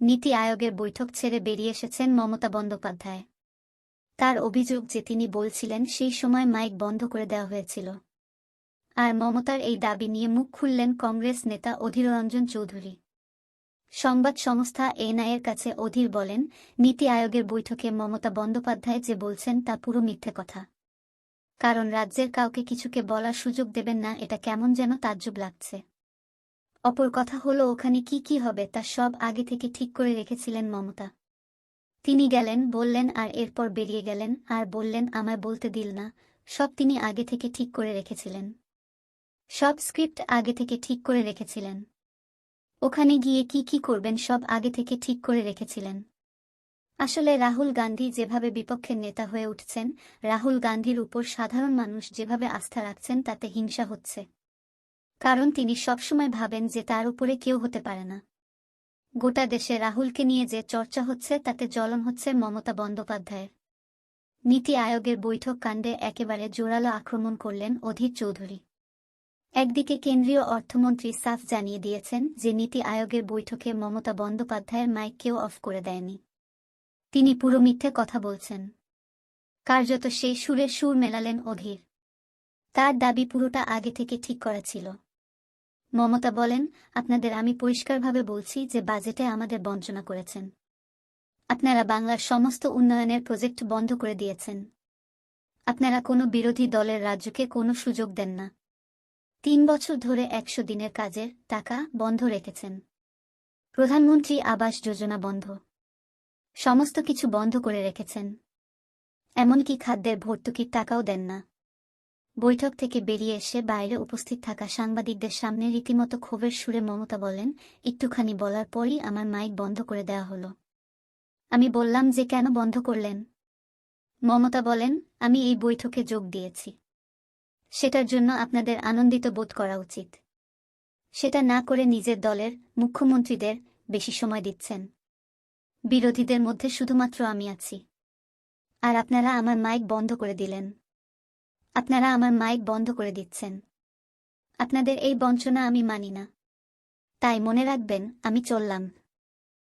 নীতি আয়োগের বৈঠক ছেড়ে বেরিয়ে এসেছেন মমতা বন্দ্যোপাধ্যায়। তার অভিযোগ যে তিনি বলছিলেন সেই সময় মাইক বন্ধ করে দেওয়া হয়েছিল। আর মমতার এই দাবি নিয়ে মুখ খুললেন কংগ্রেস নেতা অধীররঞ্জন চৌধুরী। সংবাদ সংস্থা এনআইয়ের কাছে অধীর বলেন, নীতি আয়োগের বৈঠকে মমতা বন্দ্যোপাধ্যায় যে বলছেন তা পুরো মিথ্যে কথা। কারণ রাজ্যের কাউকে কিছুকে বলার সুযোগ দেবেন না, এটা কেমন যেন তাজ্জব লাগছে। অপর কথা হলো, ওখানে কি কি হবে তা সব আগে থেকে ঠিক করে রেখেছিলেন মমতা। তিনি গেলেন, বললেন, আর এরপর বেরিয়ে গেলেন, আর বললেন, আমায় বলতে দিল না। সব তিনি আগে থেকে ঠিক করে রেখেছিলেন। সব স্ক্রিপ্ট আগে থেকে ঠিক করে রেখেছিলেন। ওখানে গিয়ে কি কি করবেন সব আগে থেকে ঠিক করে রেখেছিলেন। আসলে রাহুল গান্ধী যেভাবে বিপক্ষের নেতা হয়ে উঠছেন, রাহুল গান্ধীর উপর সাধারণ মানুষ যেভাবে আস্থা রাখছেন, তাতে হিংসা হচ্ছে। কারণ তিনি সবসময় ভাবেন যে তার উপরে কেউ হতে পারে না। গোটা দেশে রাহুলকে নিয়ে যে চর্চা হচ্ছে, তাতে জ্বলন হচ্ছে মমতা বন্দ্যোপাধ্যায়ের। নীতি আয়োগের বৈঠক কাণ্ডে একেবারে জোরালো আক্রমণ করলেন অধীর চৌধুরী। একদিকে কেন্দ্রীয় অর্থমন্ত্রী সাফ জানিয়ে দিয়েছেন যে নীতি আয়োগের বৈঠকে মমতা বন্দ্যোপাধ্যায়ের মাইক কেউ অফ করে দেয়নি। তিনি পুরো মিথ্যে কথা বলছেন। কার্যত সেই সুরে সুর মেলালেন অধীর। তার দাবি পুরোটা আগে থেকে ঠিক করা ছিল। মমতা বলেন, আপনাদের আমি পরিষ্কারভাবে বলছি যে বাজেটে আমাদের বঞ্চনা করেছেন। আপনারা বাংলার সমস্ত উন্নয়নের প্রজেক্ট বন্ধ করে দিয়েছেন। আপনারা কোনো বিরোধী দলের রাজ্যকে কোনো সুযোগ দেন না। তিন বছর ধরে একশো দিনের কাজের টাকা বন্ধ রেখেছেন। প্রধানমন্ত্রী আবাস যোজনা বন্ধ। সমস্ত কিছু বন্ধ করে রেখেছেন। এমনকি খাদ্যের ভর্তুকির টাকাও দেন না। বৈঠক থেকে বেরিয়ে এসে বাইরে উপস্থিত থাকা সাংবাদিকদের সামনে রীতিমতো ক্ষোভের সুরে মমতা বলেন, একটুখানি বলার পরই আমার মাইক বন্ধ করে দেওয়া হলো। আমি বললাম যে কেন বন্ধ করলেন? মমতা বলেন, আমি এই বৈঠকে যোগ দিয়েছি। সেটার জন্য আপনাদের আনন্দিত বোধ করা উচিত। সেটা না করে নিজের দলের মুখ্যমন্ত্রীদের বেশি সময় দিচ্ছেন। বিরোধীদের মধ্যে শুধুমাত্র আমি আছি। আর আপনারা আমার মাইক বন্ধ করে দিলেন। আপনারা আমার মাইক বন্ধ করে দিচ্ছেন। আপনাদের এই বঞ্চনা আমি মানি না। তাই মনে রাখবেন, আমি চললাম।